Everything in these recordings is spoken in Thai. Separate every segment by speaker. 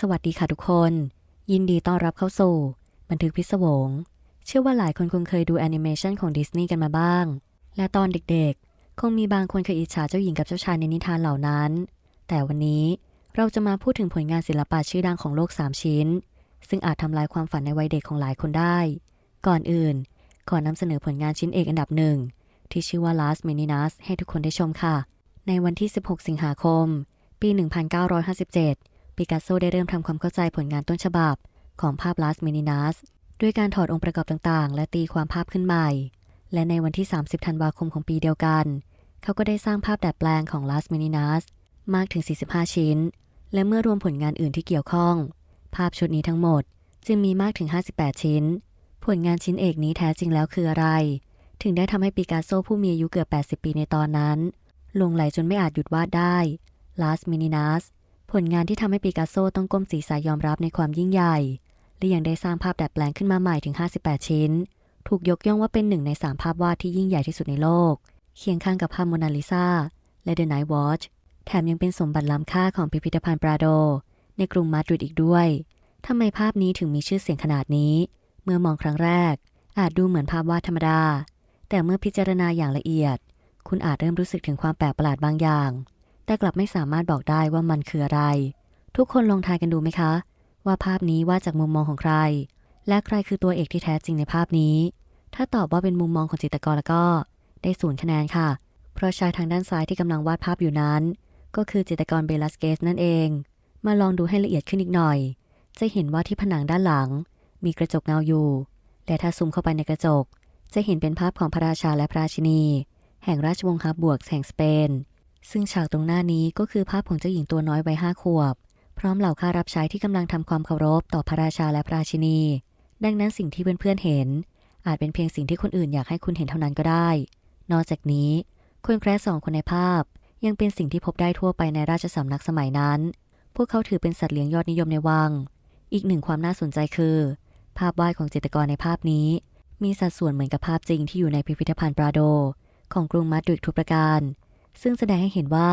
Speaker 1: สวัสดีค่ะทุกคน ยินดีต้อนรับเข้าสู่ บันทึกพิศวง เชื่อว่าหลายคนคงเคยดูแอนิเมชันของดิสนีย์กันมาบ้าง และตอนเด็กๆ คงมีบางคนเคยอิจฉาเจ้าหญิงกับเจ้าชายในนิทานเหล่านั้น แต่วันนี้เราจะมาพูดถึงผลงานศิลปะชื่อดังของโลก 3 ชิ้น ซึ่งอาจทำลายความฝันในวัยเด็กของหลายคนได้ ก่อนอื่น ขอนำเสนอผลงานชิ้นเอกอันดับหนึ่งที่ชื่อว่า Last Meninas ให้ทุกคนได้ชมค่ะ ในวันที่ 16 สิงหาคม ปี 1957 ปิกัสโซได้เริ่มทำความเข้าใจผลงานต้นฉบับ ของภาพ Last Meninas ด้วยการถอดองค์ประกอบต่างๆ และตีความภาพขึ้นใหม่ และในวันที่ 30 ธันวาคมของปีเดียวกัน เขาก็ได้สร้างภาพดัดแปลงของ Last Meninas มากถึง 45 ชิ้น และเมื่อรวมผลงานอื่นที่เกี่ยวข้อง ภาพชุดนี้ทั้งหมดจึงมีมากถึง 58 ชิ้น ผลงานชิ้นเอกนี้แท้จริงแล้วคืออะไร ถึงได้ทำให้ปิกัสโซผู้มีอายุเกือบ 80 ปีในตอนนั้น ลงไหลจนไม่อาจหยุดวาดได้ Last Meninas ผลงานที่ทำให้ปิกัสโซต้องก้มศีรษะยอมรับในความยิ่งใหญ่ และยังได้สร้างภาพดัดแปลงขึ้นมาใหม่ถึง 58 ชิ้น ถูกยกย่องว่าเป็นหนึ่งในสามภาพวาดที่ยิ่งใหญ่ที่สุดในโลก เคียงข้างกับภาพโมนาลิซาและ The Night Watch แถมยังเป็นสมบัติล้ำค่าของพิพิธภัณฑ์ปราโด ในกรุงมาดริดอีกด้วยทำไมภาพนี้ถึงมีชื่อเสียงขนาดนี้ เมื่อมองครั้งแรก อาจดูเหมือนภาพวาดธรรมดา แต่เมื่อพิจารณาอย่างละเอียด คุณอาจเริ่มรู้สึกถึงความแปลกประหลาดบางอย่าง แต่กลับไม่สามารถบอกได้ว่ามันคืออะไร ทุกคนลองทายกันดูไหมคะ ว่าภาพนี้วาดจากมุมมองของใคร และใครคือตัวเอกที่แท้จริงในภาพนี้ ถ้าตอบว่าเป็นมุมมองของจิตรกรแล้วก็ ได้ศูนย์คะแนนค่ะ เพราะชายทางด้านซ้ายที่กำลังวาดภาพอยู่นั้น ก็คือจิตรกรเบลัสเกสนั่นเอง มาลองดูให้ละเอียดขึ้นอีกหน่อย จะเห็นว่าที่ผนังด้านหลัง มีกระจกเงาอยู่ และถ้าซูมเข้าไปในกระจก จะเห็นเป็นภาพของพระราชาและพระราชินี แห่งราชวงศ์ฮับบวกแห่งสเปน ซึ่งฉากตรงหน้านี้ก็คือภาพของเจ้าหญิงตัวน้อยวัยห้าขวบ พร้อมเหล่าข้ารับใช้ที่กำลังทำความเคารพต่อพระราชาและพระราชินี ดังนั้นสิ่งที่เพื่อนๆเห็น อาจเป็นเพียงสิ่งที่คนอื่นอยากให้คุณเห็นเท่านั้นก็ได้ นอกจากนี้ คนแคร์สองคนในภาพ ยังเป็นสิ่งที่พบได้ทั่วไปในราชสำนักสมัยนั้น พวกเขาถือเป็นสัตว์เลี้ยงยอดนิยมในวัง อีกหนึ่งความน่าสนใจคือ ภาพวาดของจิตรกรในภาพนี้ มีสัดส่วนเหมือนกับภาพจริงที่อยู่ในพิพิธภัณฑ์ปราโด ของกรุงมาดริดทุกประการ ซึ่งแสดงให้เห็นว่า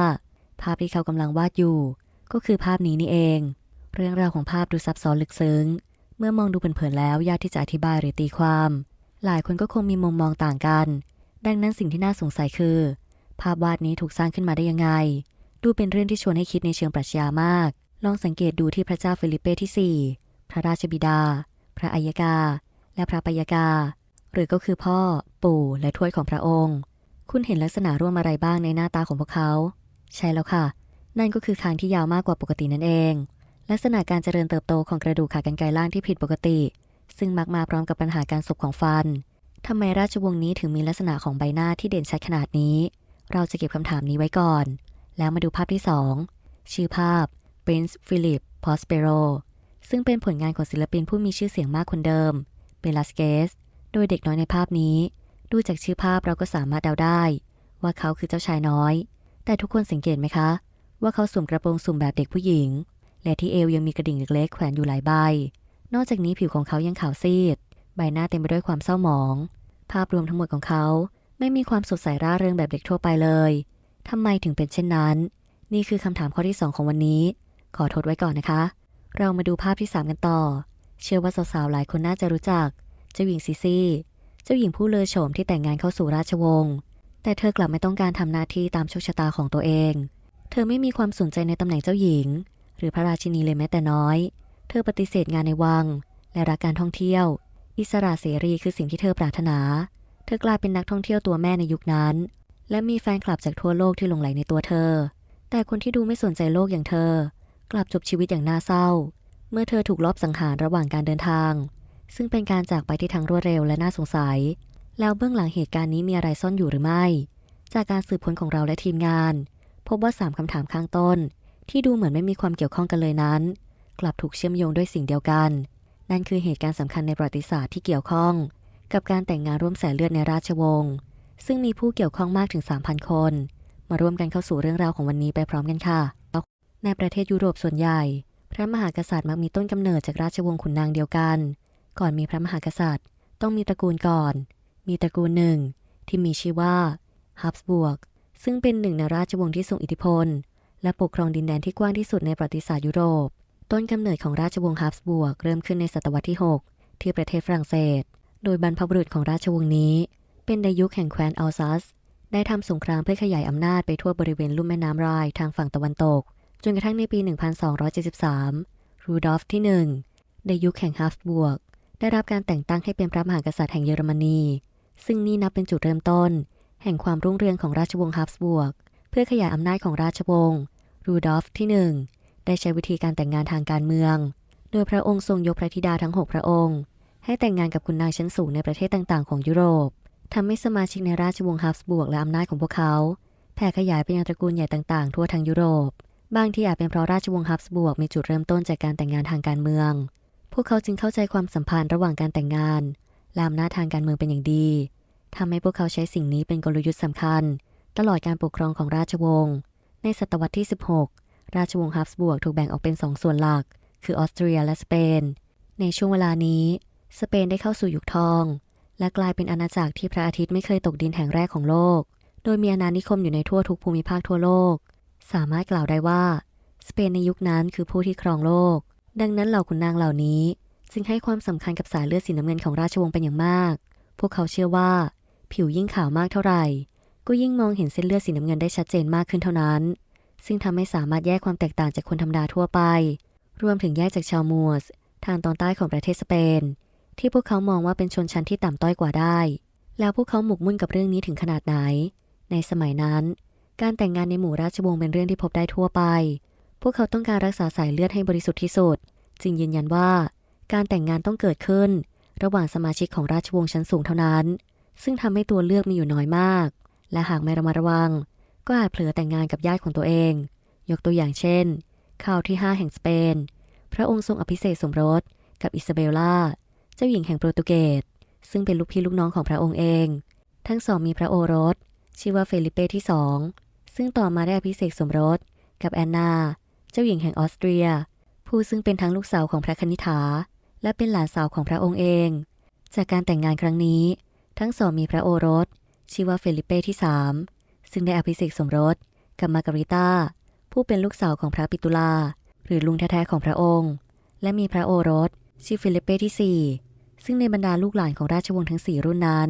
Speaker 1: ภาพที่เขากำลังวาดอยู่ ก็คือภาพนี้นี่เอง เรื่องราวของภาพดูซับซ้อนลึกซึ้ง เมื่อมองดูเผินๆแล้วยากที่จะอธิบายหรือตีความ หลายคนก็คงมีมุมมองต่างกัน ดังนั้นสิ่งที่น่าสงสัยคือ ภาพวาดนี้ถูกสร้างขึ้นมาได้ยังไง ดูเป็นเรื่องที่ชวนให้คิดในเชิงปรัชญามาก ลองสังเกตดูที่พระเจ้าฟิลิปเป้ที่ 4 พระราชบิดา พระอัยกา และพระปยกา หรือก็คือพ่อ ปู่ และทวดของพระองค์ คุณเห็นลักษณะร่วมอะไรบ้างในหน้าตาของพวกเขา ใช่แล้วค่ะ นั่นก็คือคางที่ยาวมากกว่าปกตินั่นเอง ลักษณะการเจริญเติบโตของกระดูกขากรรไกรล่างที่ผิดปกติ ซึ่งมักมาพร้อมกับปัญหาการสุบของฟันทำไมราชวงศ์นี้ถึงมีลักษณะของใบหน้าที่เด่นชัดขนาดนี้ เราจะเก็บคำถามนี้ไว้ก่อน แล้วมาดูภาพที่ 2 ชื่อภาพ Prince Philip Prospero ซึ่งเป็นผลงานของศิลปินผู้มีชื่อเสียงมากคนเดิม เบลัสเกส โดยเด็กน้อยในภาพนี้ ดูจากชื่อภาพเราก็สามารถเดาได้ ว่าเขาคือเจ้าชายน้อย แต่ทุกคนสังเกตไหมคะ ว่าเขาสวมกระโปรงสุ่มแบบเด็กผู้หญิง และที่เอวยังมีกระดิ่งเล็กๆแขวนอยู่หลายใบ นอกจากนี้ผิวของเขายังขาวซีด ใบหน้าเต็มไปด้วยความเศร้าหมอง ภาพรวมทั้งหมดของเขาไม่มีความสดใสร่าเริงแบบเด็กทั่วไปเลยทำไมถึงเป็นเช่นนั้น นี่คือคำถามข้อที่ 2 ของวันนี้ ขอทดไว้ก่อนนะคะ เรามาดูภาพที่ 3 กันต่อ เชื่อว่าสาวๆหลายคนน่าจะรู้จัก เจ้าหญิงซิซี่ เจ้าหญิงผู้เลอโฉมที่แต่งงานเข้าสู่ราชวงศ์ แต่เธอกลับไม่ต้องการทำหน้าที่ตามโชคชะตาของตัวเอง เธอไม่มีความสนใจในตำแหน่งเจ้าหญิง หรือพระราชินีเลยแม้แต่น้อย เธอปฏิเสธงานในวัง และรักการท่องเที่ยว อิสระเสรีคือสิ่งที่เธอปรารถนา เธอกลายเป็นนักท่องเที่ยวตัวแม่ในยุคนั้น และมีแฟนคลับจากทั่วโลกที่หลงไหลในตัวเธอ แต่คนที่ดูไม่สนใจโลกอย่างเธอ กลับจบชีวิตอย่างน่าเศร้า เมื่อเธอถูกลอบสังหารระหว่างการเดินทาง ซึ่งเป็นการจากไปที่ทั้งรวดเร็วและน่าสงสัย แล้วเบื้องหลังเหตุการณ์นี้มีอะไรซ่อนอยู่หรือไม่ จากการสืบค้นของเราและทีมงาน พบว่าสามคำถามข้างต้น ที่ดูเหมือนไม่มีความเกี่ยวข้องกันเลยนั้น กลับถูกเชื่อมโยงด้วยสิ่งเดียวกัน นั่นคือเหตุการณ์สำคัญในประวัติศาสตร์ที่เกี่ยวข้อง กับการแต่งงานร่วมสายเลือดในราชวงศ์ซึ่งมีผู้เกี่ยวข้องมากถึง 3,000 คน มาร่วมกันเข้าสู่เรื่องราวของวันนี้ไปพร้อมกันค่ะในประเทศยุโรปส่วนใหญ่ พระมหากษัตริย์มักมีต้นกำเนิดจากราชวงศ์ขุนนางเดียวกัน ก่อนมีพระมหากษัตริย์ ต้องมีตระกูลก่อน มีตระกูลหนึ่ง ที่มีชื่อว่าฮับสบวก ซึ่งเป็นหนึ่งในราชวงศ์ที่ทรงอิทธิพล และปกครองดินแดนที่กว้างที่สุดในประวัติศาสตร์ยุโรป ต้นกำเนิดของราชวงศ์ฮับสบวก เริ่มขึ้นในศตวรรษที่ 6 ที่ประเทศฝรั่งเศส โดยบรรพบุรุษของราชวงศ์นี้ เป็นในยุคแห่งแคว้นอัลซัส ได้ทำสงครามเพื่อขยายอำนาจไปทั่วบริเวณลุ่มแม่น้ำไรทางฝั่งตะวันตก จนกระทั่งในปี 1273 รูดอล์ฟที่ 1 ในยุคแห่งฮับสบวก ได้รับการแต่งตั้งให้เป็นพระมหากษัตริย์แห่งเยอรมนี ซึ่งนี่นับเป็นจุดเริ่มต้น แห่งความรุ่งเรืองของราชวงศ์ฮับสบวก เพื่อขยายอำนาจของราชวงศ์รูดอฟที่ 1 ได้ใช้วิธีการแต่งงานทางการเมือง โดยพระองค์ทรงยกพระธิดาทั้ง 6 พระองค์ ให้แต่งงานกับคุณนางชั้นสูงในประเทศต่างๆ ของยุโรปทำให้สมาชิกในราชวงศ์ฮับสบวกและอำนาจของพวกเขา แผ่ขยายไปยังตระกูลใหญ่ต่างๆ ทั่วทั้งยุโรป บางที่อาจเป็นเพราะราชวงศ์ฮับสบวกมีจุดเริ่มต้นจากการแต่งงานทางการเมือง พวกเขาจึงเข้าใจความสัมพันธ์ระหว่างการแต่งงานและอำนาจทางการเมืองเป็นอย่างดีทำให้พวกเขาใช้สิ่งนี้เป็นกลยุทธ์สำคัญ ตลอดการปกครองของราชวงศ์ ในศตวรรษที่ 16 ราชวงศ์ฮับสบวกถูกแบ่งออกเป็นสองส่วนหลัก คือออสเตรียและสเปน ในช่วงเวลานี้ สเปนได้เข้าสู่ยุคทอง และกลายเป็นอาณาจักรที่พระอาทิตย์ไม่เคยตกดินแห่งแรกของโลก โดยมีอาณานิคมอยู่ในทั่วทุกภูมิภาคทั่วโลก สามารถกล่าวได้ว่า สเปนในยุคนั้นคือผู้ที่ครองโลก ดังนั้นเหล่าขุนนางเหล่านี้ จึงให้ความสำคัญกับสายเลือดสีน้ำเงินของราชวงศ์เป็นอย่างมาก พวกเขาเชื่อว่า ผิวยิ่งขาวมากเท่าไหร่ ก็ยิ่งมองเห็นเส้นเลือดสีน้ำเงินได้ชัดเจนมากขึ้นเท่านั้น ซึ่งทำให้สามารถแยกความแตกต่างจากคนธรรมดาทั่วไป รวมถึงแยกจากชาวมัวสทางตอนใต้ของประเทศสเปน ที่พวกเขามองว่าเป็นชนชั้นที่ต่ำต้อยกว่าได้ แล้วพวกเขาหมกมุ่นกับเรื่องนี้ถึงขนาดไหน ในสมัยนั้น การแต่งงานในหมู่ราชวงศ์เป็นเรื่องที่พบได้ทั่วไป พวกเขาต้องการรักษาสายเลือดให้บริสุทธิ์ที่สุด จึงยืนยันว่า การแต่งงานต้องเกิดขึ้น ระหว่างสมาชิกของราชวงศ์ชั้นสูงเท่านั้น ซึ่งทำให้ตัวเลือกมีอยู่น้อยมาก และหากไม่ระมัดระวัง ก็อาจเผลอแต่งงานกับญาติของตัวเอง ยกตัวอย่างเช่นข่าวที่ 5 แห่งสเปน พระองค์ทรงอภิเษกสมรสกับอิซาเบลล่า เจ้าหญิงแห่งโปรตุเกส ซึ่งเป็นลูกพี่ลูกน้องของพระองค์เอง ทั้งสองมีพระโอรส ชื่อว่าเฟลิเป้ที่สอง ซึ่งต่อมาได้อภิเษกสมรสกับแอนนา เจ้าหญิงแห่งออสเตรีย ผู้ซึ่งเป็นทั้งลูกสาวของพระคณิษฐา และเป็นหลานสาวของพระองค์เอง จากการแต่งงานครั้งนี้ ทั้งสองมีพระโอรสชื่อว่าเฟลิเป้ที่สามซึ่งได้อภิเษกสมรสกับมาการิต้า ผู้เป็นลูกสาวของพระปิตุลา หรือลุงแท้ๆของพระองค์ และมีพระโอรสชื่อฟิลิปเป้ที่ 4 ซึ่งในบรรดาลูกหลานของราชวงศ์ทั้ง 4 รุ่นนั้น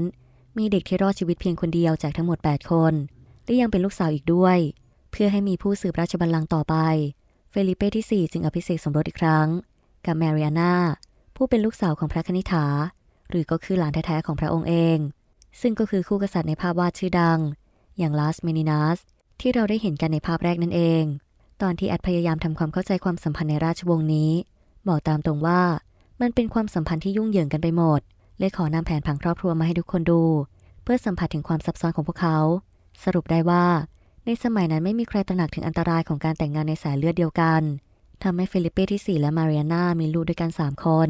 Speaker 1: มีเด็กที่รอดชีวิตเพียงคนเดียวจากทั้งหมด 8 คน และยังเป็นลูกสาวอีกด้วย เพื่อให้มีผู้สืบราชบัลลังก์ต่อไป เฟลิเป้ที่ 4 จึงอภิเษกสมรสอีกครั้ง กับแมริอานาผู้เป็นลูกสาวของพระคณิษฐา หรือก็คือหลานแท้ๆของพระองค์เอง ซึ่งก็คือคู่กษัตริย์ในภาพวาดชื่อดัง อย่างลาสเมนินัสที่เราได้เห็นกันในภาพแรกนั่นเอง ตอนที่แอดพยายามทำความเข้าใจความสัมพันธ์ในราชวงศ์นี้ บอกตามตรงว่ามันเป็นความสัมพันธ์ที่ยุ่งเหยิงกันไปหมด เลยขอนำแผนผังครอบครัวมาให้ทุกคนดู เพื่อสัมผัสถึงความซับซ้อนของพวกเขา สรุปได้ว่า ในสมัยนั้นไม่มีใครตระหนักถึงอันตรายของการแต่งงานในสายเลือดเดียวกันทำให้เฟลิเป้ที่ 4 และมาเริอาน่ามีลูกด้วยกัน 3 คน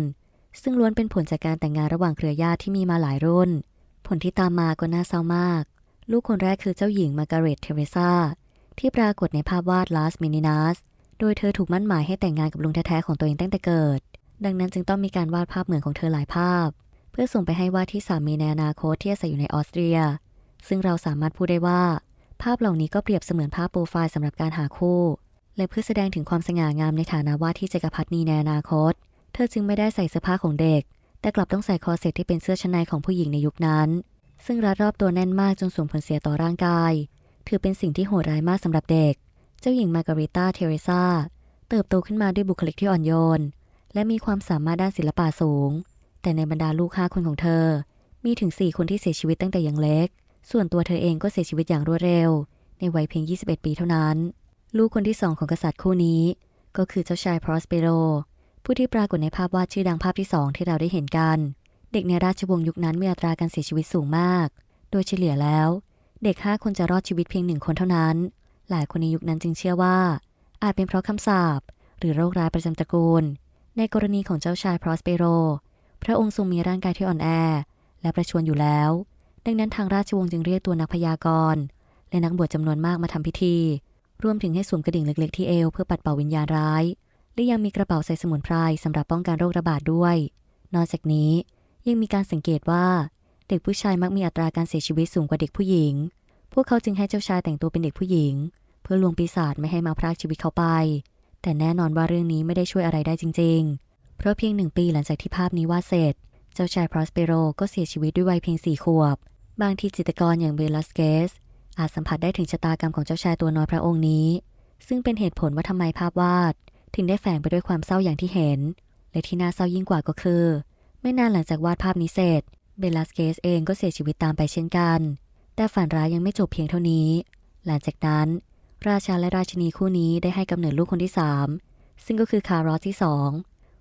Speaker 1: ซึ่งล้วนเป็นผลจากการแต่งงานระหว่างเครือญาติที่มีมาหลายรุ่น ผลที่ตามมาก็น่าเศร้ามาก ลูกคนแรกคือเจ้าหญิงมาการเร็ตเทเรซาที่ปรากฏในภาพวาดลาสมินินัสโดยเธอถูกมั่นหมายให้แต่งงานกับลุงแท้ๆของตัวเองตั้งแต่เกิด ดังนั้นจึงต้องมีการวาดภาพเหมือนของเธอหลายภาพ เพื่อส่งไปให้วาที่สามีในอนาคตที่อาศัยอยู่ในออสเตรีย ซึ่งเราสามารถพูดได้ว่า ภาพเหล่านี้ก็เปรียบเสมือนภาพโปรไฟล์สำหรับการหาคู่ และเพื่อแสดงถึงความสง่างามในฐานะวาที่จักรพรรดินีในอนาคต เธอจึงไม่ได้ใส่เสื้อผ้าของเด็ก แต่กลับต้องใส่คอเซ็ตที่เป็นเสื้อชั้นในของผู้หญิงในยุคนั้น ซึ่งรัดรอบตัวแน่นมากจนส่งผลเสียต่อร่างกาย ถือเป็นสิ่งที่โหดร้ายมากสำหรับเด็ก เจ้าหญิงมาการิต้าเทเรซาเติบโตขึ้นมาด้วยบุคลิกที่อ่อนโยน และมีความสามารถด้านศิลปะสูง แต่ในบรรดาลูกห้าคนของเธอ มีถึง4คนที่เสียชีวิตตั้งแต่ยังเล็ก ส่วนตัวเธอเองก็เสียชีวิตอย่างรวดเร็ว ในวัยเพียง 21 ปีเท่านั้น ลูกคนที่สองของกษัตริย์คู่นี้ ก็คือเจ้าชายพรอสเปโร ผู้ที่ปรากฏในภาพวาดชื่อดังภาพที่สองที่เราได้เห็นกัน เด็กในราชวงศ์ยุคนั้นมีอัตราการเสียชีวิตสูงมาก โดยเฉลี่ยแล้ว เด็กห้าคนจะรอดชีวิตเพียงหนึ่งคนเท่านั้น หลายคนในยุคนั้นจึงเชื่อว่า อาจเป็นเพราะคำสาปหรือโรคร้ายประจำตระกูล ในกรณีของเจ้าชายพรอสเปโร พระองค์ทรงมีร่างกายที่อ่อนแอ และประชวรอยู่แล้ว ดังนั้นทางราชวงศ์จึงเรียกตัวนักพยากรณ์และนักบวชจำนวนมากมาทำพิธี รวมถึงให้สวมกระดิ่งเล็กๆที่เอวเพื่อปัดเป่าวิญญาณร้าย และยังมีกระเป๋าใส่สมุนไพรสำหรับป้องกันโรคระบาดด้วย นอกจากนี้ยังมีการสังเกตว่า เด็กผู้ชายมักมีอัตราการเสียชีวิตสูงกว่าเด็กผู้หญิง พวกเขาจึงให้เจ้าชายแต่งตัวเป็นเด็กผู้หญิง เพื่อลวงปีศาจไม่ให้มาพรากชีวิตเขาไป แต่แน่นอนว่าเรื่องนี้ไม่ได้ช่วยอะไรได้จริง ๆ เพราะเพียงหนึ่งปีหลังจากที่ภาพนี้วาดเสร็จ เจ้าชายพรอสเปโรก็เสียชีวิตด้วยวัยเพียงสี่ขวบ บางทีจิตกรอย่างเบลัสเกส อาจสัมผัสได้ถึงชะตากรรมของเจ้าชายตัวน้อยพระองค์นี้ ซึ่งเป็นเหตุผลว่าทำไมภาพวาด ถึงได้แฝงไปด้วยความเศร้าอย่างที่เห็น และที่น่าเศร้ายิ่งกว่าก็คือ ไม่นานหลังจากวาดภาพนี้เสร็จเบลัสเกสเองก็เสียชีวิตตามไปเช่นกัน แต่ฝันร้ายยังไม่จบเพียงเท่านี้ หลังจากนั้น ราชาและราชินีคู่นี้ได้ให้กำเนิดลูกคนที่สามซึ่งก็คือคาร์ลอสที่สอง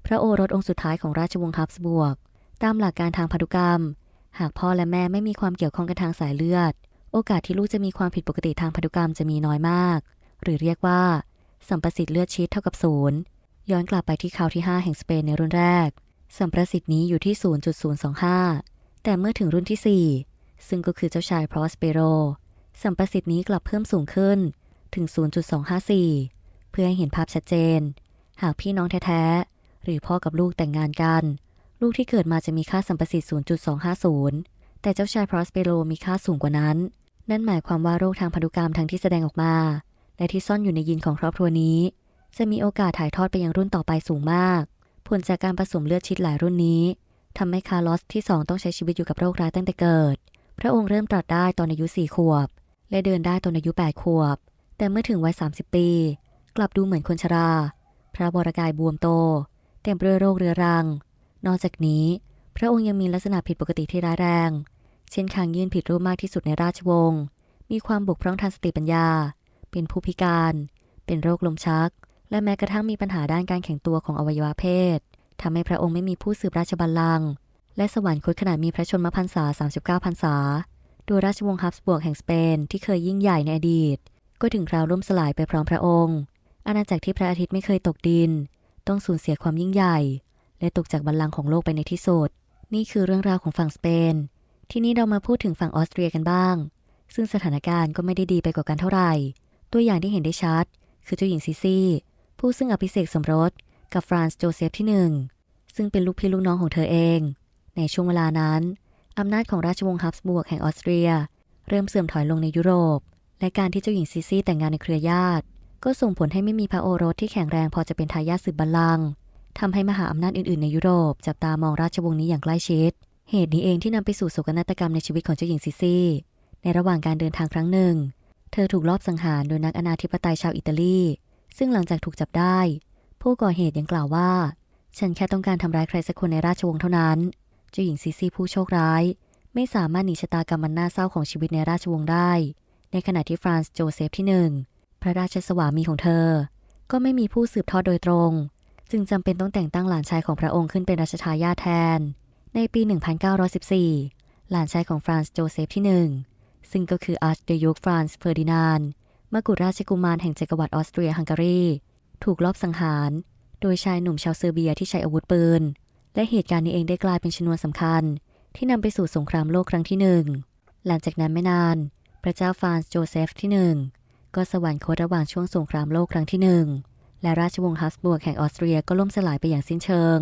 Speaker 1: พระโอรสองค์สุดท้ายของราชวงศ์ฮับสบวก ตามหลักการทางพันธุกรรม หากพ่อและแม่ไม่มีความเกี่ยวข้องกันทางสายเลือด โอกาสที่ลูกจะมีความผิดปกติทางพันธุกรรมจะมีน้อยมาก หรือเรียกว่า สัมประสิทธิ์เลือดชีตเท่ากับศูนย์ย้อนกลับไปที่คราวที่ 5 แห่งสเปนในรุ่นแรก สัมประสิทธิ์นี้อยู่ที่ 0.025 แต่เมื่อถึงรุ่นที่ 4 ซึ่งก็คือเจ้าชายพรอสเปโร สัมประสิทธิ์นี้กลับเพิ่มสูงขึ้นถึง 0.254 เพื่อให้เห็นภาพชัดเจน หากพี่น้องแท้ ๆ หรือพ่อกับลูกแต่งงานกัน ลูกที่เกิดมาจะมีค่าสัมประสิทธิ์ 0.250 แต่เจ้าชายพรอสเปโรมีค่าสูงกว่านั้น นั่นหมายความว่าโรคทางพันธุกรรมทั้งที่แสดงออกมา และที่ซ่อนอยู่ในยีนของครอบครัวนี้ จะมีโอกาสถ่ายทอดไปยังรุ่นต่อไปสูงมาก ผลจากการผสมเลือดชิดหลายรุ่นนี้ทำให้คาร์ลอสที่ 2 ต้องใช้ชีวิตอยู่กับโรคร้ายตั้งแต่เกิด พระองค์เริ่มตรัสได้ตอนอายุ 4 ขวบ และเดินได้ตอนอายุ 8 ขวบ แต่เมื่อถึงวัย 30 ปี กลับดูเหมือนคนชรา พระวรกายบวมโต เต็มไปด้วยโรคเรื้อรัง นอกจากนี้ พระองค์ยังมีลักษณะผิดปกติที่ร้ายแรง เช่นคางยื่นผิดรูปมากที่สุดในราชวงศ์ มีความบกพร่องทางสติปัญญา เป็นผู้พิการ เป็นโรคลมชัก และแม้กระทั่งมีปัญหาด้านการแข็งตัวของอวัยวะเพศทำให้พระองค์ไม่มีผู้สืบราชบัลลังก์ และสวรรคตขณะมีพระชนมพรรษา 39 พรรษา โดยราชวงศ์ฮับสบวกแห่งสเปนที่เคยยิ่งใหญ่ในอดีต ก็ถึงคราวล่มสลายไปพร้อมพระองค์ อาณาจักรที่พระอาทิตย์ไม่เคยตกดิน ต้องสูญเสียความยิ่งใหญ่ และตกจากบัลลังก์ของโลกไปในที่สุด นี่คือเรื่องราวของฝั่งสเปน ทีนี้เรามาพูดถึงฝั่งออสเตรียกันบ้าง ซึ่งสถานการณ์ก็ไม่ได้ดีไปกว่ากันเท่าไหร่ ตัวอย่างที่เห็นได้ชัด คือเจ้าหญิงซิซี่ผู้ซึ่งอภิเษกสมรสกับฟรานซ์โจเซฟที่หนึ่งซึ่งเป็นลูกพี่ลูกน้องของเธอเอง ในช่วงเวลานั้น อำนาจของราชวงศ์ฮับสบวกแห่งออสเตรีย เริ่มเสื่อมถอยลงในยุโรป และการที่เจ้าหญิงซิซี่แต่งงานในเครือญาติ ก็ส่งผลให้ไม่มีพระโอรสที่แข็งแรงพอจะเป็นทายาทสืบบัลลังก์ ทำให้มหาอำนาจอื่นๆในยุโรป จับตามองราชวงศ์นี้อย่างใกล้ชิด เหตุนี้เองที่นำไปสู่โศกนาฏกรรมในชีวิตของเจ้าหญิงซิซี่ ในระหว่างการเดินทางครั้งหนึ่ง เธอถูกลอบสังหารโดยนักอนาธิปไตยชาวอิตาลี ซึ่งหลังจากถูกจับได้ ผู้ก่อเหตุยังกล่าวว่า ฉันแค่ต้องการทำร้ายใครสักคนในราชวงศ์เท่านั้น เจ้าหญิงซิซี่ผู้โชคร้าย ไม่สามารถหนีชะตากรรมมันน่าเศร้าของชีวิตในราชวงศ์ได้ ในขณะที่ฟรานซ์โจเซฟที่หนึ่งพระราชสวามีของเธอ ก็ไม่มีผู้สืบทอดโดยตรง จึงจำเป็นต้องแต่งตั้งหลานชายของพระองค์ขึ้นเป็นรัชทายาทแทน ในปี 1914 หลานชายของฟรานซ์โจเซฟที่หนึ่งซึ่งก็คืออาร์ชเดยุกฟรานซ์เฟอร์ดินานด์มกุฎราชกุมารแห่งจักรวรรดิออสเตรียฮังการี ถูกลอบสังหาร โดยชายหนุ่มชาวเซอร์เบียที่ใช้อาวุธปืน และเหตุการณ์นี้เองได้กลายเป็นชนวนสำคัญ ที่นำไปสู่สงครามโลกครั้งที่หนึ่งหลังจากนั้นไม่นาน พระเจ้าฟรานซ์โจเซฟที่หนึ่งก็สวรรคตระหว่างช่วงสงครามโลกครั้งที่หนึ่ง และราชวงศ์ฮับสบวกแห่งออสเตรียก็ล่มสลายไปอย่างสิ้นเชิง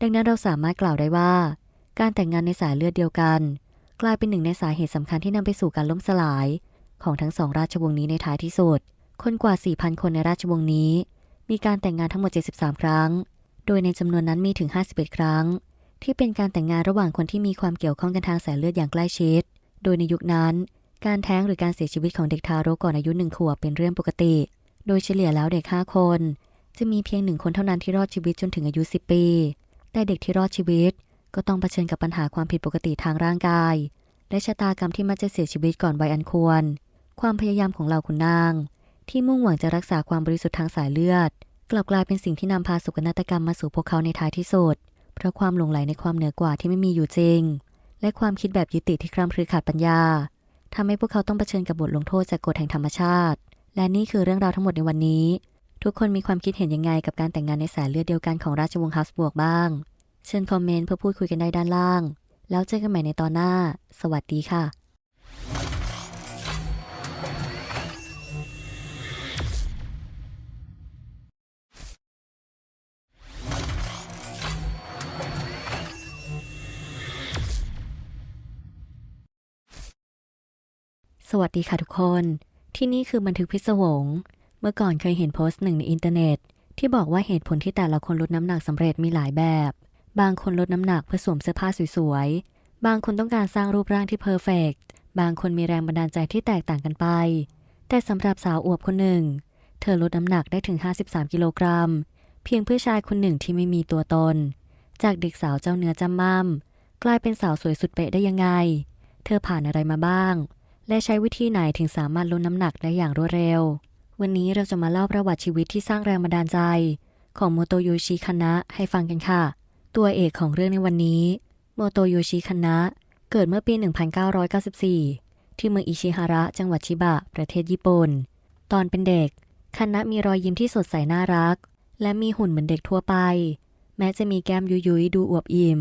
Speaker 1: ดังนั้นเราสามารถกล่าวได้ว่า การแต่งงานในสายเลือดเดียวกัน กลายเป็นหนึ่งในสาเหตุสำคัญที่นำไปสู่การล่มสลาย ของทั้งสองราชวงศ์นี้ในท้ายที่สุด คนกว่า 4,000 คนในราชวงศ์นี้ มีการแต่งงานทั้งหมด 73 ครั้ง โดยในจำนวนนั้นมีถึง 51 ครั้ง ที่เป็นการแต่งงานระหว่างคนที่มีความเกี่ยวข้องกันทางสายเลือดอย่างใกล้ชิด โดยในยุคนั้น การแท้งหรือการเสียชีวิตของเด็กทารกก่อนอายุหนึ่งขวบเป็นเรื่องปกติ โดยเฉลี่ยแล้วเด็ก 5 คน จะมีเพียงหนึ่งคนเท่านั้นที่รอดชีวิตจนถึงอายุ 10 ปี แต่เด็กที่รอดชีวิต ก็ต้องเผชิญกับปัญหาความผิดปกติทางร่างกาย และชะตากรรมที่มักจะเสียชีวิตก่อนวัยอันควร ความพยายามของเหล่าขุนนาง ที่มุ่งหวังจะรักษาความบริสุทธิ์ทางสายเลือด กลับกลายเป็นสิ่งที่นำพาสุกนาฏกรรมมาสู่พวกเขาในท้ายที่สุดเพราะความหลงไหลในความเหนือกว่าที่ไม่มีอยู่จริง และความคิดแบบยึดติที่คร่ำครือขาดปัญญาทำให้พวกเขาต้องเผชิญกับบทลงโทษจากกฎแห่งธรรมชาติ และนี่คือเรื่องราวทั้งหมดในวันนี้ ทุกคนมีความคิดเห็นยังไงกับการแต่งงานในสายเลือดเดียวกันของราชวงศ์ฮับสบวกบ้าง เชิญคอมเมนต์เพื่อพูดคุยกันได้ด้านล่าง แล้วเจอกันใหม่ในตอนหน้า สวัสดีค่ะสวัสดีค่ะทุกคน ที่นี่คือบันทึกพิศวง เมื่อก่อนเคยเห็นโพสต์หนึ่งในอินเทอร์เน็ต ที่บอกว่าเหตุผลที่แต่ละคนลดน้ำหนักสำเร็จมีหลายแบบ บางคนลดน้ำหนักเพื่อสวมเสื้อผ้าสวยๆ บางคนต้องการสร้างรูปร่างที่เพอร์เฟกต์บางคนมีแรงบันดาลใจที่แตกต่างกันไป แต่สำหรับสาวอวบคนหนึ่ง เธอลดน้ำหนักได้ถึง 53 กิโลกรัม เพียงเพื่อชายคนหนึ่งที่ไม่มีตัวตน จากเด็กสาวเจ้าเนื้อจำม่ำกลายเป็นสาวสวยสุดเป๊ะได้ยังไง เธอผ่านอะไรมาบ้าง และใช้วิธีไหนถึงสามารถลดน้ำหนักได้อย่างรวดเร็ว วันนี้เราจะมาเล่าประวัติชีวิตที่สร้างแรงบันดาลใจ ของโมโตโยชิคานะให้ฟังกันค่ะ ตัวเอกของเรื่องในวันนี้ โมโตโยชิคานะเกิดเมื่อปี 1994 ที่เมืองอิชิฮาระ จังหวัดชิบะ ประเทศญี่ปุ่น ตอนเป็นเด็กคานะมีรอยยิ้มที่สดใสน่ารัก และมีหุ่นเหมือนเด็กทั่วไป แม้จะมีแก้มยุยๆดูอวบอิ่ม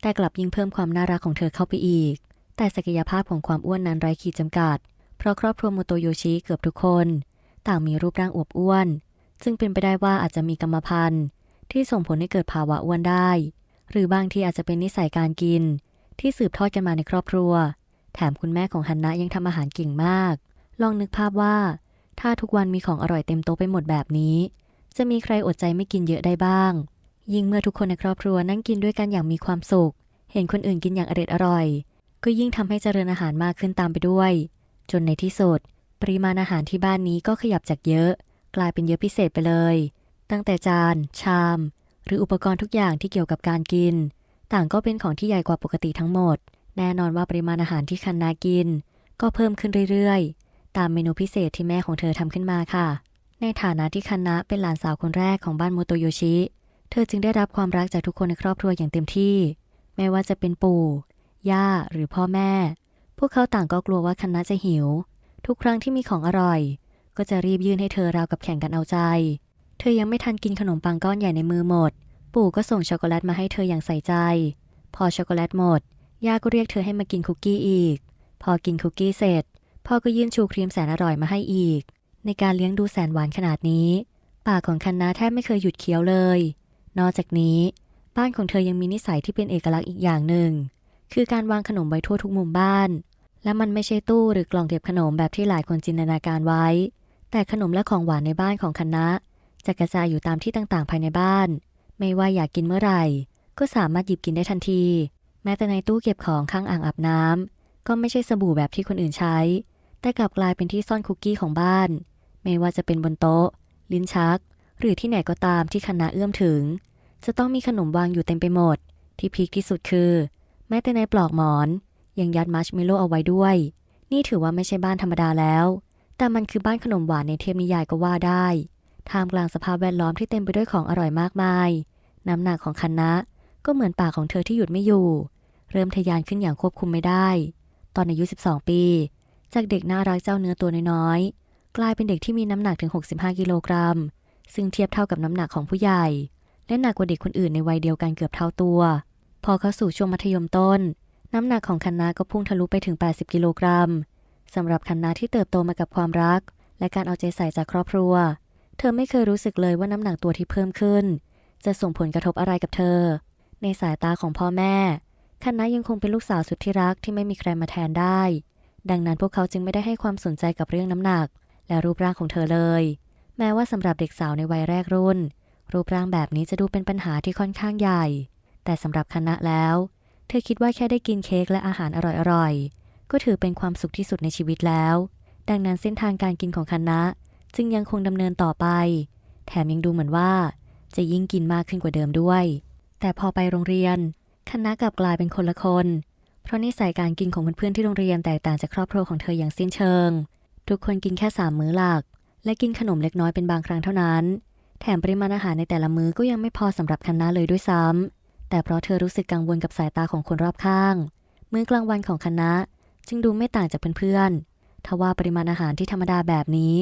Speaker 1: แต่กลับยิ่งเพิ่มความน่ารักของเธอเข้าไปอีก แต่ศักยภาพของความอ้วนนั้นไร้ขีดจำกัด เพราะครอบครัวโมโตโยชิเกือบทุกคน ต่างมีรูปร่างอวบอ้วน ซึ่งเป็นไปได้ว่าอาจจะมีกรรมพันธุ์ ที่ส่งผลให้เกิดภาวะอ้วนได้ หรือบางทีอาจจะเป็นนิสัยการกิน ที่สืบทอดกันมาในครอบครัว แถมคุณแม่ของฮันนะยังทำอาหารเก่งมาก ลองนึกภาพว่า ถ้าทุกวันมีของอร่อยเต็มโต๊ะไปหมดแบบนี้ จะมีใครอดใจไม่กินเยอะได้บ้าง ยิ่งเมื่อทุกคนในครอบครัวนั่งกินด้วยกันอย่างมีความสุข เห็นคนอื่นกินอย่างอร็ดอร่อย ก็ยิ่งทำให้เจริญอาหารมากขึ้นตามไปด้วย จนในที่สุด ปริมาณอาหารที่บ้านนี้ก็ขยับจากเยอะ กลายเป็นเยอะพิเศษไปเลย ตั้งแต่จาน ชาม หรืออุปกรณ์ทุกอย่างที่เกี่ยวกับการกิน ต่างก็เป็นของที่ใหญ่กว่าปกติทั้งหมด แน่นอนว่าปริมาณอาหารที่คันนากิน ก็เพิ่มขึ้นเรื่อยๆ ตามเมนูพิเศษที่แม่ของเธอทำขึ้นมาค่ะ ในฐานะที่คันนะเป็นหลานสาวคนแรกของบ้านโมโตโยชิ เธอจึงได้รับความรักจากทุกคนในครอบครัวอย่างเต็มที่ ไม่ว่าจะเป็นปู่ ย่าหรือพ่อแม่ พวกเขาต่างก็กลัวว่าคันนะจะหิว ทุกครั้งที่มีของอร่อย ก็จะรีบยื่นให้เธอราวกับแข่งกันเอาใจ เธอยังไม่ทันกินขนมปังก้อนใหญ่ในมือหมด ปู่ก็ส่งช็อกโกแลตมาให้เธออย่างใส่ใจ พอช็อกโกแลตหมด ย่าก็เรียกเธอให้มากินคุกกี้อีก พอกินคุกกี้เสร็จ พ่อก็ยื่นชูครีมแสนอร่อยมาให้อีก ในการเลี้ยงดูแสนหวานขนาดนี้ ปากของคันนาแทบไม่เคยหยุดเคี้ยวเลย นอกจากนี้บ้านของเธอยังมีนิสัยที่เป็นเอกลักษณ์อีกอย่างหนึ่ง คือการวางขนมไว้ทั่วทุกมุมบ้าน และมันไม่ใช่ตู้หรือกล่องเก็บขนมแบบที่หลายคนจินตนาการไว้ แต่ขนมและของหวานในบ้านของคณะจะกระจายอยู่ตามที่ต่างๆ ภายในบ้าน ไม่ว่าอยากกินเมื่อไหร่ ก็สามารถหยิบกินได้ทันที แม้แต่ในตู้เก็บของข้างอ่างอาบน้ำก็ไม่ใช่สบู่แบบที่คนอื่นใช้ แต่กลับกลายเป็นที่ซ่อนคุกกี้ของบ้าน ไม่ว่าจะเป็นบนโต๊ะ ลิ้นชัก หรือที่ไหนก็ตามที่คณะเอื้อมถึง จะต้องมีขนมวางอยู่เต็มไปหมด ที่พีคที่สุดคือ แม้แต่ในปลอกหมอน ยังยัดมัชเมลโล่เอาไว้ด้วย นี่ถือว่าไม่ใช่บ้านธรรมดาแล้ว แต่มันคือบ้านขนมหวานในเทพนิยายก็ว่าได้ท่ามกลางสภาพแวดล้อมที่เต็มไปด้วยของอร่อยมากมาย น้ำหนักของคันนะก็เหมือนปากของเธอที่หยุดไม่อยู่ เริ่มทะยานขึ้นอย่างควบคุมไม่ได้ ตอนอายุ 12 ปี จากเด็กน่ารักเจ้าเนื้อตัวน้อยๆ กลายเป็นเด็กที่มีน้ำหนักถึง 65 กิโลกรัม ซึ่งเทียบเท่ากับน้ำหนักของผู้ใหญ่ และหนักกว่าเด็กคนอื่นในวัยเดียวกันเกือบเท่าตัว พอเข้าสู่ช่วงมัธยมต้น น้ำหนักของคันนาก็พุ่งทะลุไปถึง 80 กิโลกรัมสำหรับคันนาที่เติบโตมากับความรัก และการเอาใจใส่จากครอบครัว เธอไม่เคยรู้สึกเลยว่าน้ำหนักตัวที่เพิ่มขึ้น จะส่งผลกระทบอะไรกับเธอ ในสายตาของพ่อแม่คันนายังคงเป็นลูกสาวสุดที่รักที่ไม่มีใครมาแทนได้ ดังนั้นพวกเขาจึงไม่ได้ให้ความสนใจกับเรื่องน้ำหนัก และรูปร่างของเธอเลย แม้ว่าสำหรับเด็กสาวในวัยแรกรุ่น รูปร่างแบบนี้จะดูเป็นปัญหาที่ค่อนข้างใหญ่ แต่สำหรับคณะแล้ว เธอคิดว่าแค่ได้กินเค้กและอาหารอร่อยๆ ก็ถือเป็นความสุขที่สุดในชีวิตแล้ว ดังนั้นเส้นทางการกินของคณะ จึงยังคงดำเนินต่อไป แถมยังดูเหมือนว่า จะยิ่งกินมากขึ้นกว่าเดิมด้วย แต่พอไปโรงเรียน คณะกลับกลายเป็นคนละคน เพราะนิสัยการกินของเพื่อนๆที่โรงเรียนแตกต่างจากครอบครัวของเธออย่างสิ้นเชิง ทุกคนกินแค่สามมื้อหลัก และกินขนมเล็กน้อยเป็นบางครั้งเท่านั้น แถมปริมาณอาหารในแต่ละมื้อก็ยังไม่พอสำหรับคณะเลยด้วยซ้ำ แต่เพราะเธอรู้สึกกังวลกับสายตาของคนรอบข้าง มื้อกลางวันของคณะจึงดูไม่ต่างจากเพื่อนๆทว่าปริมาณอาหารที่ธรรมดาแบบนี้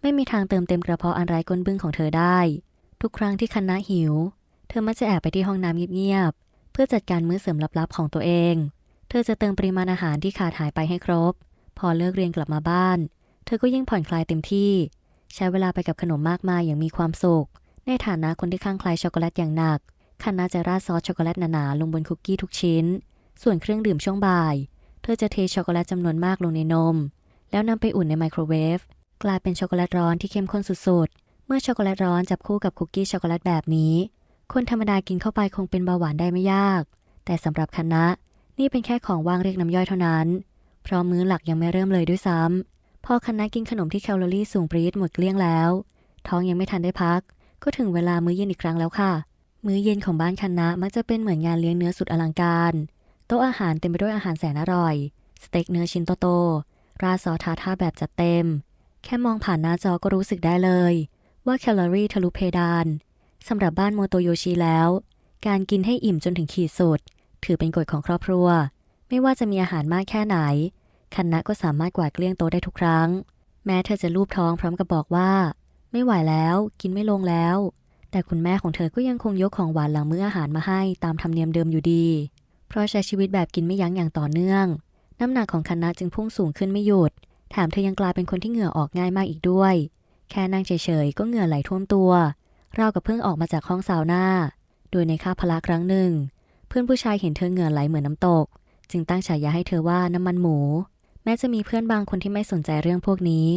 Speaker 1: ไม่มีทางเติมเต็มกระเพาะอันไร้ก้นบึ้งของเธอได้ ทุกครั้งที่คณะหิว เธอมักจะแอบไปที่ห้องน้ำเงียบๆ เพื่อจัดการมื้อเสริมลับๆของตัวเอง เธอจะเติมปริมาณอาหารที่ขาดหายไปให้ครบ พอเลิกเรียนกลับมาบ้าน เธอก็ยิ่งผ่อนคลายเต็มที่ ใช้เวลาไปกับขนมมากมายอย่างมีความสุข ในฐานะคนที่ข้างใคลายช็อกโกแลตอย่างหนัก คณะจะราดซอสช็อกโกแลตหนาๆลงบนคุกกี้ทุกชิ้น ส่วนเครื่องดื่มช่วงบ่าย เธอจะเทช็อกโกแลตจำนวนมากลงในนม แล้วนำไปอุ่นในไมโครเวฟ กลายเป็นช็อกโกแลตร้อนที่เข้มข้นสุดๆมื่อช็อกโกแลตร้อนจับคู่กับคุกกี้ช็อกโกแลตแบบนี้ คนธรรมดากินเข้าไปคงเป็นเบาหวานได้ไม่ยาก แต่สำหรับคณะ นี่เป็นแค่ของว่างเรียกน้ำย่อยเท่านั้น เพราะมื้อหลักยังไม่เริ่มเลยด้วยซ้ำพอคณะกินขนมที่แคลอรี่สูงปรี๊ดหมดเกลี้ยงแล้ว ท้องยังไม่ทันได้พัก ก็ถึงเวลามื้อเย็นอีกครั้งแล้วค่ะ มื้อเย็นของบ้านคณะมักจะเป็นเหมือนงานเลี้ยงเนื้อสุดอลังการ โต๊ะอาหารเต็มไปด้วยอาหารแสนอร่อย สเต็กเนื้อชิ้นโตๆราซอสทาท่าแบบจัดเต็ม แค่มองผ่านหน้าจอก็รู้สึกได้เลย ว่าแคลอรี่ทะลุเพดานสำหรับบ้านโมโตโยชิแล้ว การกินให้อิ่มจนถึงขีดสุด ถือเป็นกฎของครอบครัว ไม่ว่าจะมีอาหารมากแค่ไหนคันนะก็สามารถกวาดเกลี้ยงโต๊ะได้ทุกครั้ง แม้เธอจะลูบท้องพร้อมกับบอกว่า ไม่ไหวแล้ว กินไม่ลงแล้ว แต่คุณแม่ของเธอก็ยังคงยกของหวานหลังมื้ออาหารมาให้ตามธรรมเนียมเดิมอยู่ดี เพราะใช้ชีวิตแบบกินไม่ยั้งอย่างต่อเนื่อง น้ำหนักของคันนะจึงพุ่งสูงขึ้นไม่หยุด แถมเธอยังกลายเป็นคนที่เหงื่อออกง่ายมากอีกด้วย แค่นั่งเฉยๆก็เหงื่อไหลท่วมตัว เรากับเพิ่งออกมาจากห้องซาวน่า โดยในคาพละครั้งหนึ่ง เพื่อนผู้ชายเห็นเธอเหงื่อไหลเหมือนน้ำตก จึงตั้งฉายาให้เธอว่าน้ำมันหมู แม้จะมีเพื่อนบางคนที่ไม่สนใจเรื่องพวกนี้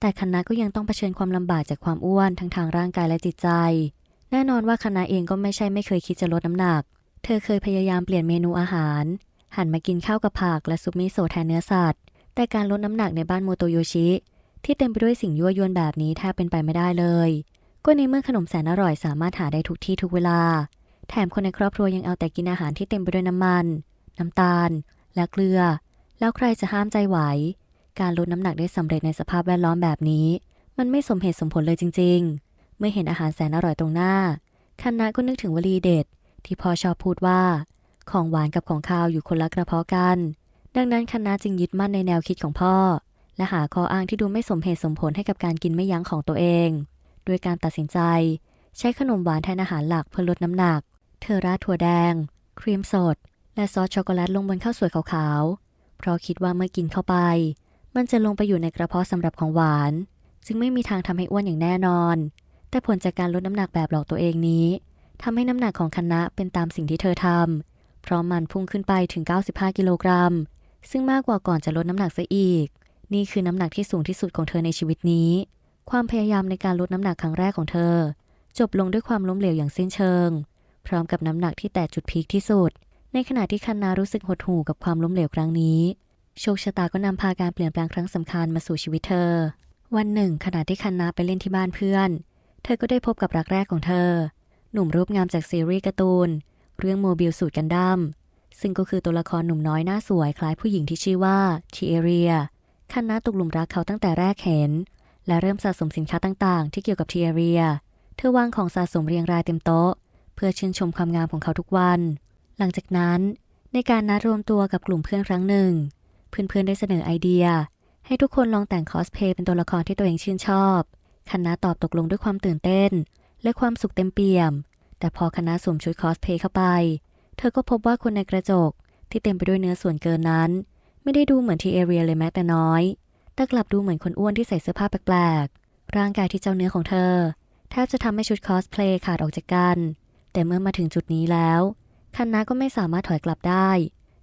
Speaker 1: แต่คณะก็ยังต้องเผชิญความลำบากจากความอ้วนทั้งทางร่างกายและจิตใจ แน่นอนว่าคณะเองก็ไม่ใช่ไม่เคยคิดจะลดน้ำหนัก เธอเคยพยายามเปลี่ยนเมนูอาหาร หันมากินข้าวกับผักและซุปมิโซะแทนเนื้อสัตว์ แต่การลดน้ำหนักในบ้านโมโตโยชิ ที่เต็มไปด้วยสิ่งยั่วยวนแบบนี้แทบเป็นไปไม่ได้เลย ก็ในเมื่อขนมแสนอร่อยสามารถหาได้ทุกที่ทุกเวลา แถมคนในครอบครัวยังเอาแต่กินอาหารที่เต็มไปด้วยน้ำมัน น้ำตาล และเกลือ แล้วใครจะห้ามใจไหว การลดน้ำหนักได้สำเร็จในสภาพแวดล้อมแบบนี้ มันไม่สมเหตุสมผลเลยจริง ๆ เมื่อเห็นอาหารแสนอร่อยตรงหน้า คันนาก็นึกถึงวลีเด็ด ที่พ่อชอบพูดว่า ของหวานกับของคาวอยู่คนละกระเพาะกัน ดังนั้นคันนาจึงยึดมั่นในแนวคิดของพ่อ และหาข้ออ้างที่ดูไม่สมเหตุสมผลให้กับการกินไม่ยั้งของตัวเองโดยการตัดสินใจ ใช้ขนมหวานแทนอาหารหลักเพื่อลดน้ำหนัก เธอราดถั่วแดง ครีมสด และซอสช็อกโกแลตลงบนข้าวสวยขาวๆ เพราะคิดว่าเมื่อกินเข้าไป มันจะลงไปอยู่ในกระเพาะสำหรับของหวาน จึงไม่มีทางทำให้อ้วนอย่างแน่นอน แต่ผลจากการลดน้ำหนักแบบหลอกตัวเองนี้ทำให้น้ำหนักของคณะเป็นตามสิ่งที่เธอทำเพราะมันพุ่งขึ้นไปถึง 95 กิโลกรัม ซึ่งมากกว่าก่อนจะลดน้ำหนักซะอีก นี่คือน้ำหนักที่สูงที่สุดของเธอในชีวิตนี้ ความพยายามในการลดน้ำหนักครั้งแรกของเธอ จบลงด้วยความล้มเหลวอย่างสิ้นเชิง พร้อมกับน้ำหนักที่แตะจุดพีคที่สุด ในขณะที่คันนารู้สึกหดหู่กับความล้มเหลวครั้งนี้โชคชะตาก็นำพาการเปลี่ยนแปลงครั้งสำคัญมาสู่ชีวิตเธอ วันหนึ่งขณะที่คันนาไปเล่นที่บ้านเพื่อน ธอก็ได้พบกับรักแรกของเธอ หนุ่มรูปงามจากซีรีส์การ์ตูน เรื่องโมบิลสูตรกันดั้มซึ่งก็คือตัวละครหนุ่มน้อยหน้าสวยคล้ายผู้หญิงที่ชื่อว่าทีเอเรียคันนาตกหลุมรักเขาตั้งแต่แรกเห็น และเริ่มสะสมสินค้าต่างๆ ที่เกี่ยวกับทีเอเรีย เธอวางของสะสมเรียงรายเต็มโต๊ะ เพื่อชื่นชมความงามของเขาทุกวัน หลังจากนั้น ในการนัดรวมตัวกับกลุ่มเพื่อนครั้งหนึ่ง เพื่อนๆได้เสนอไอเดีย ให้ทุกคนลองแต่งคอสเพลย์เป็นตัวละครที่ตัวเองชื่นชอบ คณะตอบตกลงด้วยความตื่นเต้น และความสุขเต็มเปี่ยม แต่พอคณะสวมชุดคอสเพลย์เข้าไป เธอก็พบว่าคนในกระจกที่เต็มไปด้วยเนื้อส่วนเกินนั้น ไม่ได้ดูเหมือนทีเอเรียเลยแม้แต่น้อย แต่กลับดูเหมือนคนอ้วนที่ใส่เสื้อผ้าแปลกๆ ร่างกายที่เจ้าเนื้อของเธอแทบจะทำให้ชุดคอสเพลย์ขาดออกจากกัน แต่เมื่อมาถึงจุดนี้แล้วคันนาก็ไม่สามารถถอยกลับได้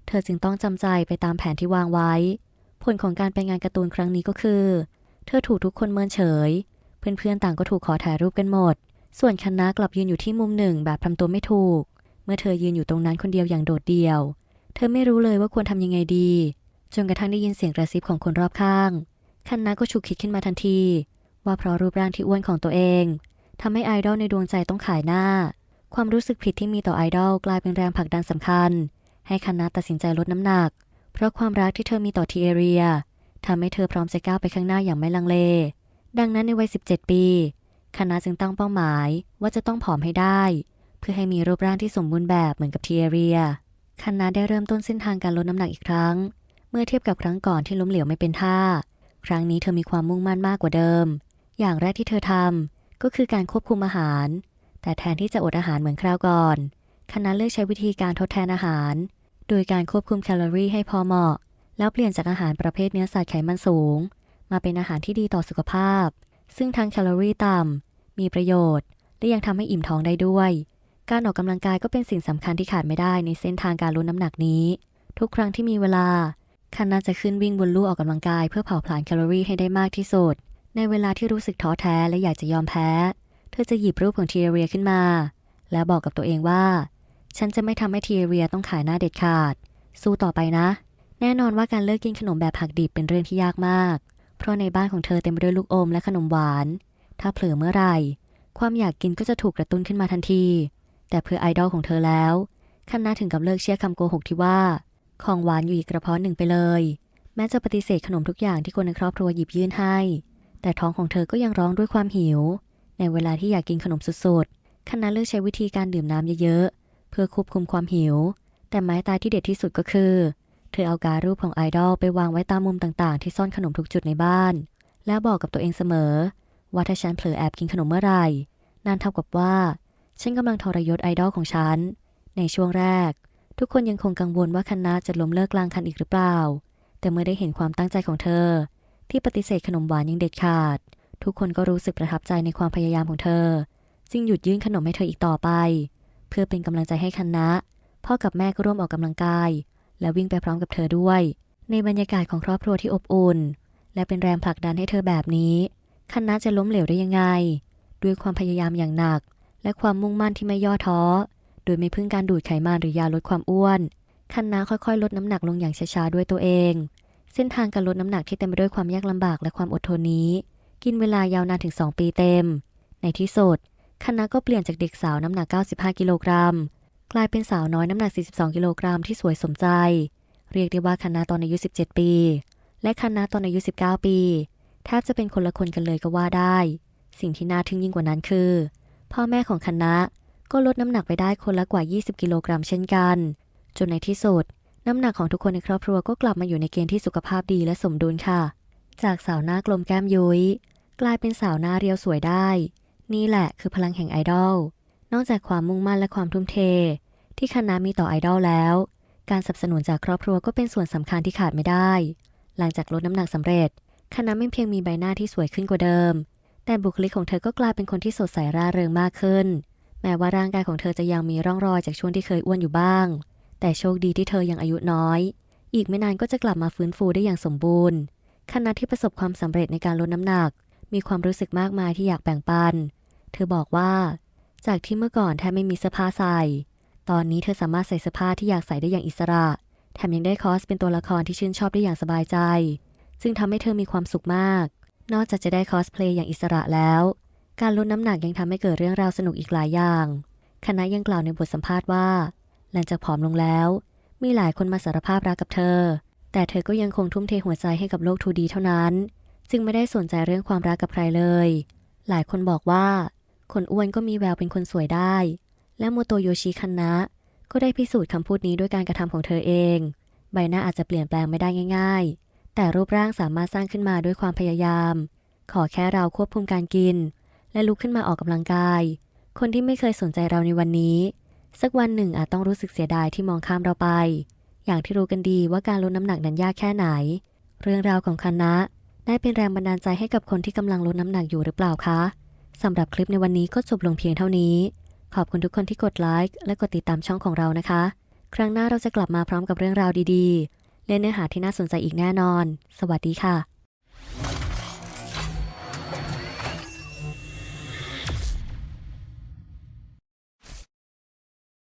Speaker 1: เธอจึงต้องจำใจไปตามแผนที่วางไว้ ผลของการไปงานการ์ตูนครั้งนี้ก็คือ เธอถูกทุกคนเมินเฉย เพื่อนๆต่างก็ถูกขอถ่ายรูปกันหมด ส่วนคันนากลับยืนอยู่ที่มุมหนึ่งแบบทำตัวไม่ถูก เมื่อเธอยืนอยู่ตรงนั้นคนเดียวอย่างโดดเดี่ยว เธอไม่รู้เลยว่าควรทำยังไงดี จนกระทั่งได้ยินเสียงกระซิบของคนรอบข้างคันนาก็ฉุกคิดขึ้นมาทันที ว่าเพราะรูปร่างที่อ้วนของตัวเองทำให้ไอดอลในดวงใจต้องขายหน้า ความรู้สึกผิดที่มีต่อไอดอลกลายเป็นแรงผลักดันสำคัญ ให้คันนาตัดสินใจลดน้ำหนัก เพราะความรักที่เธอมีต่อทีเอเรียทำให้เธอพร้อมจะก้าวไปข้างหน้าอย่างไม่ลังเล ดังนั้นในวัย 17 ปี คณะจึงตั้งเป้าหมายว่าจะต้องผอมให้ได้ เพื่อให้มีรูปร่างที่สมบูรณ์แบบเหมือนกับทีเอเรีย คณะได้เริ่มต้นเส้นทางการลดน้ำหนักอีกครั้ง เมื่อเทียบกับครั้งก่อนที่ล้มเหลวไม่เป็นท่า ครั้งนี้เธอมีความมุ่งมั่นมากกว่าเดิม อย่างแรกที่เธอทำก็คือการควบคุมอาหาร แต่แทนที่จะอดอาหารเหมือนคราวก่อน คณะเลือกใช้วิธีการทดแทนอาหาร โดยการควบคุมแคลอรี่ให้พอเหมาะ แล้วเปลี่ยนจากอาหารประเภทเนื้อสัตว์ไขมันสูง มาเป็นอาหารที่ดีต่อสุขภาพ ซึ่งทั้งแคลอรี่ต่ำ มีประโยชน์ และยังทำให้อิ่มท้องได้ด้วย การออกกำลังกายก็เป็นสิ่งสำคัญที่ขาดไม่ได้ในเส้นทางการลดน้ำหนักนี้ ทุกครั้งที่มีเวลาคันนาจะขึ้นวิ่งบนลู่ออกกำลังกายเพื่อเผาผลาญแคลอรี่ให้ได้มากที่สุด ในเวลาที่รู้สึกท้อแท้และอยากจะยอมแพ้ เธอจะหยิบรูปของทีเรียขึ้นมา และบอกกับตัวเองว่า ฉันจะไม่ทำให้ทีเรียต้องขายหน้าเด็ดขาด สู้ต่อไปนะ แน่นอนว่าการเลิกกินขนมแบบผักดิบเป็นเรื่องที่ยากมาก ราะในบ้านของเธอเต็มไปด้วยลูกอมและขนมหวาน ถ้าเผลอเมื่อไหร่ ความอยากกินก็จะถูกกระตุ้นขึ้นมาทันที แต่เพื่อไอดอลของเธอแล้วคันนาถึงกับเลิกเชื่อคำโกหกที่ว่า ของหวานอยู่อีกกระเพาะหนึ่งไปเลย แม้จะปฏิเสธขนมทุกอย่างที่คนในครอบครัวหยิบยื่นให้ แต่ท้องของเธอก็ยังร้องด้วยความหิว ในเวลาที่อยากกินขนมสุดๆคันนาเลือกใช้วิธีการดื่มน้ำเยอะๆเพื่อควบคุมความหิว แต่ไม้ตายที่เด็ดที่สุดก็คือ เธอเอาการรูปของไอดอลไปวางไว้ตามมุมต่างๆ ที่ซ่อนขนมทุกจุดในบ้าน แล้วบอกกับตัวเองเสมอ ว่าถ้าฉันเผลอแอบกินขนมเมื่อไหร่นั่นเท่ากับว่า ฉันกำลังทรยศไอดอลของฉัน ในช่วงแรก ทุกคนยังคงกังวลว่าคันนาจะล้มเลิกกลางคันอีกหรือเปล่า แต่เมื่อได้เห็นความตั้งใจของเธอ ที่ปฏิเสธขนมหวานอยังเด็ดขาด ทุกคนก็รู้สึกประทับใจในความพยายามของเธอ จึงหยุดยื่นขนมให้เธออีกต่อไป เพื่อเป็นกำลังใจให้คันนะพ่อกับแม่ก็ร่วมออกกำลังกาย และวิ่งไปพร้อมกับเธอด้วย ในบรรยากาศของครอบครัวที่อบอุ่น และเป็นแรงผลักดันให้เธอแบบนี้คันนะจะล้มเหลวได้ยังไง ด้วยความพยายามอย่างหนัก และความมุ่งมั่นที่ไม่ย่อท้อ โดยไม่พึ่งการดูดไขมันหรือยาลดความอ้วนคันนาค่อยๆ ลดน้ำหนักลงอย่างช้าๆด้วยตัวเอง เส้นทางการลดน้ำหนักที่เต็มไปด้วยความยากลำบากและความอดทนนี้ กินเวลายาวนานถึง 2 ปีเต็ม ในที่สุดคันนาก็เปลี่ยนจากเด็กสาวน้ำหนัก 95 กิโลกรัม กลายเป็นสาวน้อยน้ำหนัก 42 กิโลกรัมที่สวยสมใจ เรียกได้ว่าคันนาตอนอายุ 17 ปี และคันนาตอนอายุ 19 ปีแทบจะเป็นคนละคนกันเลยก็ว่าได้ สิ่งที่น่าทึ่งยิ่งกว่านั้นคือ พ่อแม่ของคันนะก็ลดน้ำหนักไปได้คนละกว่า 20 กิโลกรัมเช่นกัน จนในที่สุด น้ำหนักของทุกคนในครอบครัวก็กลับมาอยู่ในเกณฑ์ที่สุขภาพดีและสมดุลค่ะ จากสาวหน้ากลมแก้มยุย้ย กลายเป็นสาวหน้าเรียวสวยได้ นี่แหละคือพลังแห่งไอดอล นอกจากความมุ่งมั่นและความทุ่มเท ที่คณะมีต่อไอดอลแล้ว การสนับสนุนจากครอบครัวก็เป็นส่วนสำคัญที่ขาดไม่ได้ หลังจากลดน้ำหนักสำเร็จ คณะไม่เพียงมีใบหน้าที่สวยขึ้นกว่าเดิม แต่บุคลิกของเธอก็กลายเป็นคนที่สดใสร่าเริงมากขึ้น แม้ว่าร่างกายของเธอจะยังมีร่องรอยจากช่วงที่เคยอ้วนอยู่บ้าง แต่โชคดีที่เธอยังอายุน้อย อีกไม่นานก็จะกลับมาฟื้นฟูได้อย่างสมบูรณ์ คณะที่ประสบความสำเร็จในการลดน้ำหนัก มีความรู้สึกมากมายที่อยากแบ่งปัน เธอบอกว่า จากที่เมื่อก่อนแทบไม่มีเสื้อผ้าใส่ ตอนนี้เธอสามารถใส่เสื้อผ้าที่อยากใส่ได้อย่างอิสระ แถมยังได้คอสเป็นตัวละครที่ชื่นชอบได้อย่างสบายใจ ซึ่งทำให้เธอมีความสุขมาก นอกจากจะได้คอสเพลย์อย่างอิสระแล้ว การลดน้ำหนักยังทำให้เกิดเรื่องราวสนุกอีกหลายอย่าง คณะยังกล่าวในบทสัมภาษณ์ว่า หลังจากผอมลงแล้ว มีหลายคนมาสารภาพรักกับเธอ แต่เธอก็ยังคงทุ่มเทหัวใจให้กับโลกทูดีเท่านั้น จึงไม่ได้สนใจเรื่องความรักกับใครเลย หลายคนบอกว่า คนอ้วนก็มีแววเป็นคนสวยได้ และโมโตโยชิคันนะก็ได้พิสูจน์คำพูดนี้ด้วยการกระทำของเธอเอง ใบหน้าอาจจะเปลี่ยนแปลงไม่ได้ง่าย ๆ แต่รูปร่างสามารถสร้างขึ้นมาด้วยความพยายาม ขอแค่เราควบคุมการกิน และลุกขึ้นมาออกกำลังกาย คนที่ไม่เคยสนใจเราในวันนี้ สักวันหนึ่งอาจต้องรู้สึกเสียดายที่มองข้ามเราไป อย่างที่รู้กันดีว่าการลดน้ำหนักนั้นยากแค่ไหน เรื่องราวของคณะได้เป็นแรงบันดาลใจให้กับคนที่กำลังลดน้ำหนักอยู่หรือเปล่าคะสำหรับคลิปในวันนี้ก็จบลงเพียงเท่านี้ ขอบคุณทุกคนที่กดไลค์และกดติดตามช่องของเรานะคะ ครั้งหน้าเราจะกลับมาพร้อมกับเรื่องราวดีๆ และเนื้อหาที่น่าสนใจอีกแน่นอน สวัสดีค่ะ